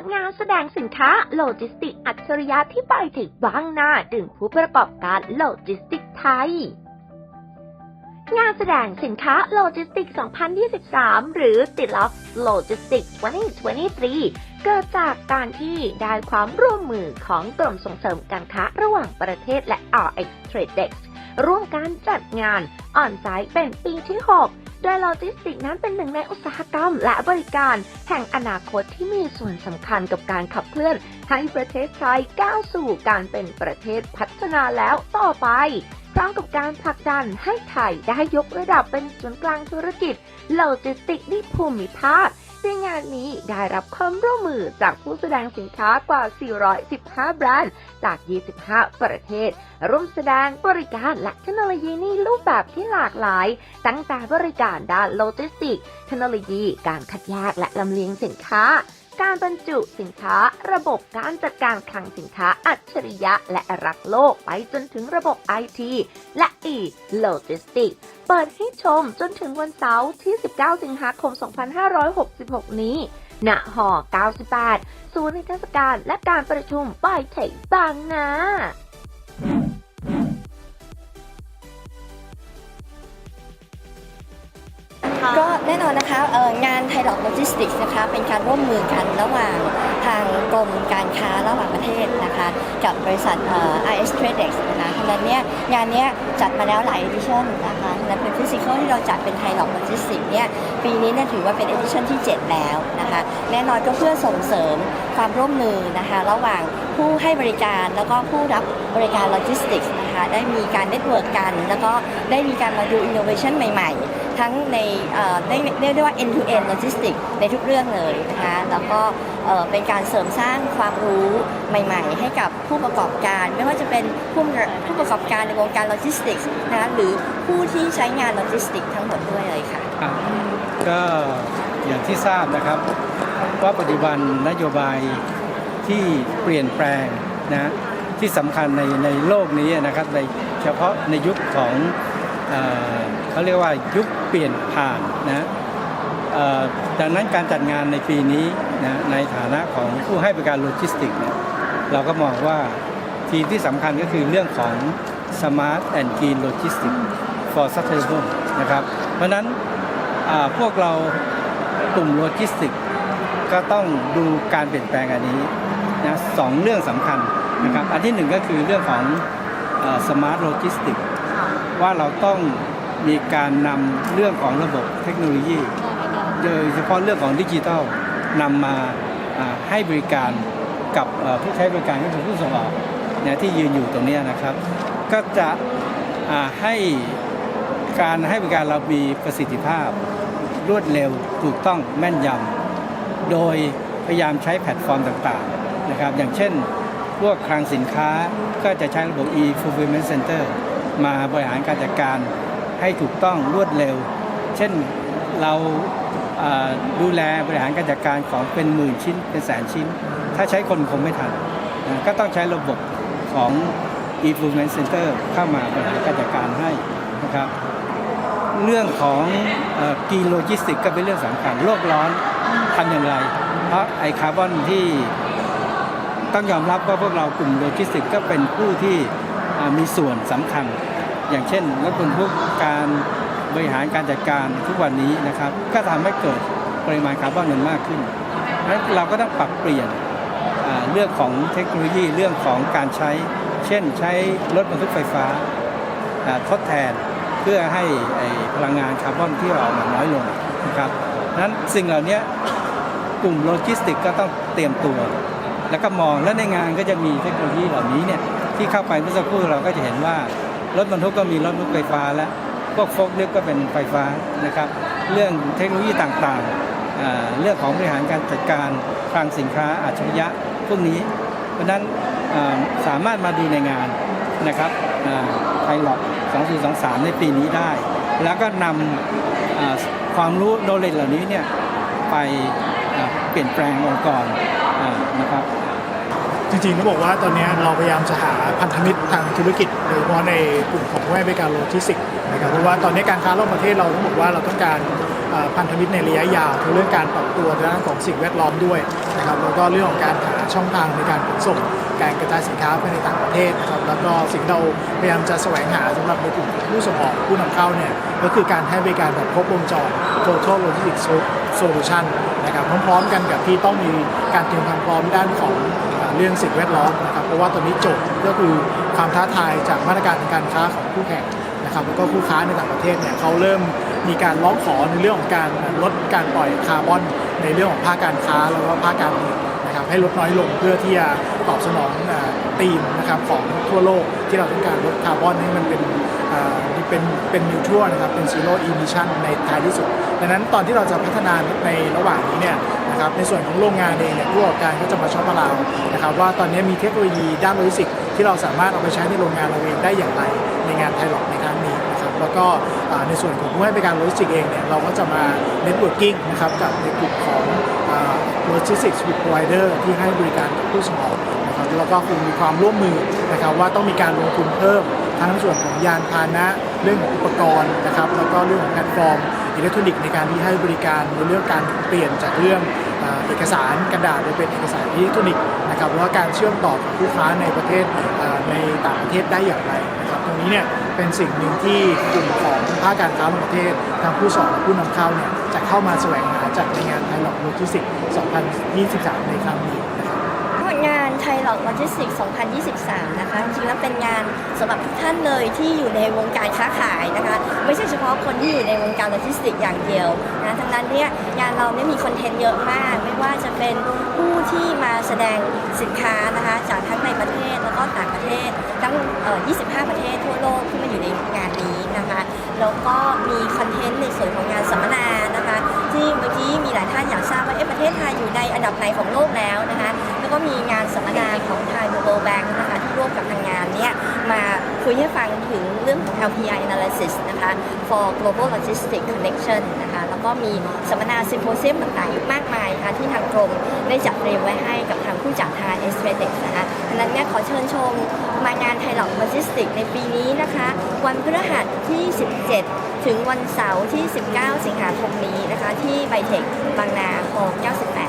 ดงานแสดงสินค้าโลจิสติกอัจฉริยะที่ไปถึงบางหน้าดึงผู้ประกอบการโลจิสติกไทย งานแสดงสินค้าโลจิสติก 2023 หรือติดล็อกโลจิสติก 2023 เกิดจากการที่ได้ความร่วมมือของกรมส่งเสริมการค้าระหว่างประเทศและ RX Tradex ร่วมการจัดงานออนไซต์เป็นปีที่ 6 โดยโลจิสติกนั้นเป็นหนึ่งในอุตสาหกรรมและบริการ แห่งอนาคตที่มีส่วนสำคัญกับการขับเคลื่อน ให้ประเทศไทยก้าวสู่การเป็นประเทศพัฒนาแล้วต่อไป พร้อมกับการผลักดันให้ไทยได้ยกระดับเป็นศูนย์กลางธุรกิจโลจิสติกในภูมิภาค ซึ่งงานนี้ได้รับความร่วมมือจากผู้แสดงสินค้ากว่า 415 แบรนด์ จาก 25 ประเทศ ร่วมแสดงบริการและเทคโนโลยีในรูปแบบที่หลากหลาย ตั้งแต่บริการด้านโลจิสติก เทคโนโลยี การคัดแยกและลำเลียงสินค้า การบรรจุสินค้า ระบบการจัดการคลังสินค้าอัจฉริยะและรักโลกไปจนถึงระบบไอทีและอีโลจิสติกเปิดให้ชมจนถึงวันเสาร์ที่ 19 สิงหาคม 2566 นี้ ณ หอ 98 ศูนย์นิทศกาลและการประชุมปอยเทคบางนา แน่นอนนะคะงานไทยดอกโลจิสติกส์นะคะเป็นการร่วมมือกันระหว่างทางกรมการค้าระหว่างประเทศนะคะกับบริษัทเอ่อ IS Tradex นะคะเพราะฉะนั้นเนี่ยงานเนี้ยจัดมาแล้วหลาย edition นะคะฉะนั้นเป็นฟิสิกอลที่เราจัดเป็นไทยดอกโลจิสติกส์เนี่ยปีนี้เนี่ยถือว่าเป็น edition ที่ 7 แล้วนะคะแน่นอนก็เพื่อส่งเสริมความร่วมมือนะคะระหว่างผู้ให้บริการแล้วก็ผู้รับบริการโลจิสติกส์นะคะได้มีการเน็ตเวิร์กกัน แล้วก็ได้มีการมาดู innovation ใหม่ ๆ ทั้งในเรียกได้ว่า end to end logistics ในทุกเรื่องเลยนะคะแล้วก็เป็นการเสริมสร้างความรู้ใหม่ๆ ให้กับผู้ประกอบการ ไม่ว่าจะเป็นผู้ผู้ประกอบการในวงการโลจิสติกส์นะคะหรือผู้ที่ใช้งานโลจิสติกส์ทั้งหมดด้วยเลยค่ะก็อย่างที่ทราบนะครับ ว่าปัจจุบันนโยบายที่เปลี่ยนแปลงนะที่สำคัญในในโลกนี้นะครับในเฉพาะในยุคของอ เขาเรียกว่ายุคเปลี่ยนผ่านนะดังนั้นการจัดงานในปีนี้นะในฐานะของผู้ให้บริการโลจิสติกส์เนี่ยเราก็มองว่าทีมที่สำคัญก็คือเรื่องของ Smart and Green Logistics for Sustainable นะครับ เพราะนั้นพวกเรากลุ่มโลจิสติกส์ก็ต้องดูการเปลี่ยนแปลงอันนี้นะสองเรื่องสำคัญนะครับ อันที่หนึ่งก็คือเรื่องของสมาร์ทโลจิสติกว่าเราต้อง มีการนำเรื่องของระบบเทคโนโลยี โดยเฉพาะเรื่องของดิจิทัลนำมาอ่าให้บริการกับผู้ใช้บริการก็คือผู้ส่งออกเนี่ยที่ยืนอยู่ตรงนี้นะครับ ก็จะให้การให้บริการเรามีประสิทธิภาพ รวดเร็วถูกต้องแม่นยำโดยพยายามใช้แพลตฟอร์มต่างๆนะครับ อย่างเช่น พวกคลังสินค้าก็จะใช้ระบบ e-fulfillment center มาบริหารการจัดการ ให้ถูกต้องรวดเร็ว เช่นเราดูแลบริหารการจัดการของเป็นหมื่นชิ้นเป็นแสนชิ้น ถ้าใช้คนคงไม่ทันนะก็ต้องใช้ระบบของ e-fulfillment center เข้ามาบริหารการจัดการให้นะครับเรื่องของกีโลจิสติกก็เป็นเรื่องสำคัญโลกร้อนทำอย่างไร เพราะไอคาร์บอนที่ต้องยอมรับว่าพวกเรากลุ่มโลจิสติกก็เป็นผู้ที่มีส่วนสำคัญ อย่างเช่นรถบรรทุกการบริหารการจัดการทุกวันนี้นะครับ ก็ทำให้เกิดปริมาณคาร์บอนมันมากขึ้นเราะฉะนั้นเราก็ต้องปรับเปลี่ยนเรื่องของเทคโนโลยีเรื่องของการใช้ เช่นใช้รถบรรทุกไฟฟ้าทดแทนเพื่อให้พลังงานคาร์บอนที่ออกมาน้อยลงนะครับนั้นสิ่งเหล่านี้กลุ่มโลจิสติกก็ต้องเตรียมตัว แล้วก็มองและในงานก็จะมีเทคโนโลยีเหล่านี้เนี่ยที่เข้าไปเมื่อสักครู่เราก็จะเห็นว่า รถบรรทุกก็มีรถบรรทุกไฟฟ้าแล้วพวกโฟล์คลิฟต์ก็เป็นไฟฟ้านะครับ เรื่องเทคโนโลยีต่างๆ เรื่องของบริหารการจัดการคลังสินค้าอัจฉริยะพวกนี้ เพราะนั้นสามารถมาดูในงานนะครับไทยหลอก2423 ในปีนี้ได้ แล้วก็นำความรู้โนเลจเหล่านี้เนี่ยไปเปลี่ยนแปลงองค์กรนะครับ จริงๆต้องบอกว่าตอนนี้เราพยายามจะหาพันธมิตรทางธุรกิจโดยเฉพาะในกลุ่มของผู้ให้บริการโลจิสติกส์นะครับเพราะว่าตอนนี้การค้าระหว่างประเทศเราต้องบอกว่าเราต้องการพันธมิตรในระยะยาวคือเรื่องการปรับตัวในด้านของสิ่งแวดล้อมด้วยนะครับแล้วก็เรื่องของการหาช่องทางในการขนส่งการกระจายสินค้าไปในต่างประเทศนะครับแล้วก็สิ่งที่เราพยายามจะแสวงหาสำหรับในกลุ่มผู้ส่งออกผู้นำเข้าเนี่ยก็คือการให้บริการแบบครบวงจร total logistics solution นะครับพร้อมๆกันกับที่ต้องมีการเตรียมความพร้อมด้านของ เรื่องสิ่งแวดล้อมนะครับเพราะว่าตอนนี้โจทย์ก็คือความท้าทายจากมาตรการทางการค้าของคู่แข่งนะครับแล้วก็คู่ค้าในต่างประเทศเนี่ยเขาเริ่มมีการร้องขอในเรื่องของการลดการปล่อยคาร์บอน ในเรื่องของภาคการค้าแล้วก็ภาคการผลิตนะครับให้ลดน้อยลงเพื่อที่จะตอบสนองเอ่อธีมนะครับของทั่วโลกที่เราต้องการลดคาร์บอนให้มันเป็น เอ่เป็นเป็นนิวทรัลนะครับเป็นซีโร่อิมิชันในท้ายที่สุด ดังนั้นตอนที่เราจะพัฒนาในระหว่างนี้เนี่ยนะครับในส่วนของโรงงานเองเนี่ยผู้ประกอบการก็จะมาช็อปเรานะครับว่าตอนนี้มีเทคโนโลยีด้านโลจิสติกส์ที่เราสามารถเอาไปใช้ในโรงงานเราเองได้อย่างไรในงานไทยหลอกในครั้งนี้นะครับแล้วก็ในส่วนของผู้ให้บริการโลจิสติกส์เองเนี่ยเราก็จะมาเน็ตเวิร์กิ่งนะครับกับในกลุ่มของโลจิสติกส์พรอไวเดอร์ที่ให้บริการกับผู้ส่งออกนะครับแล้วก็คงมีความร่วมมือนะครับว่าต้องมีการลงทุนเพิ่ม ทั้งส่วนของยานพาหนะ เรื่องของอุปกรณ์นะครับแล้วก็เรื่องของแพลตฟอร์มอิเล็กทรอนิกส์ในการที่ให้บริการในเรื่องการเปลี่ยนจากเรื่องเอกสารกระดาษไปเป็นเอกสารอิเล็กทรอนิกส์นะครับแล้วก็การเชื่อมต่อกับผู้ค้าในประเทศในต่างประเทศได้อย่างไรนะครับตรงนี้เนี่ยเป็นสิ่งหนึ่งที่กลุ่มของภาคการค้าระหว่างประเทศทางผู้ส่งและผู้นำเข้าเนี่ยจะเข้ามาแสวงหาจากในงานไทยหลอกโลจิสติกส์2023 ในครั้งนี้ งานไทยหลอกโลจิสติก2023 นะคะ จริงๆแล้วเป็นงานสำหรับทุกท่านเลยที่อยู่ในวงการค้าขายนะคะ ไม่ใช่เฉพาะคนที่อยู่ในวงการโลจิสติกอย่างเดียวนะทั้งนั้นเนี่ยงานเราเนี่ยมีคอนเทนต์เยอะมาก ไม่ว่าจะเป็นผู้ที่มาแสดงสินค้านะคะ จากทั้งในประเทศแล้วก็ต่างประเทศ ทั้ง 25 ประเทศทั่วโลกที่มาอยู่ในงานนี้นะคะ แล้วก็มีคอนเทนต์ในส่วนของงานสัมมนานะคะ ที่เมื่อกี้มีหลายท่านอยากทราบว่าเอ๊ะประเทศไทยอยู่ในอันดับไหนของโลกแล้วนะคะ มีงานสัมมนาของทาง Global Bank นะคะที่ร่วมกับทางงานเนี้ยมาคุยให้ฟังถึงเรื่องของ LPI analysis นะคะ for global logistics connection นะคะแล้วก็มีสัมมนาซิมโพเซียมต่างๆ มากมายนะคะที่ทางกรมได้จัดเตรียมไว้ให้กับทางผู้จัดทาง s อ s นะคะดังนั้นเนี่ยขอเชิญชมมางานไทยหลอกโลจิสติกในปีนี้นะคะ วันพฤหัสที่ 17 ถึงวันเสาร์ที่ 19 สิงหาคมนี้นะคะ ที่ไบเทคบางนาคลอง98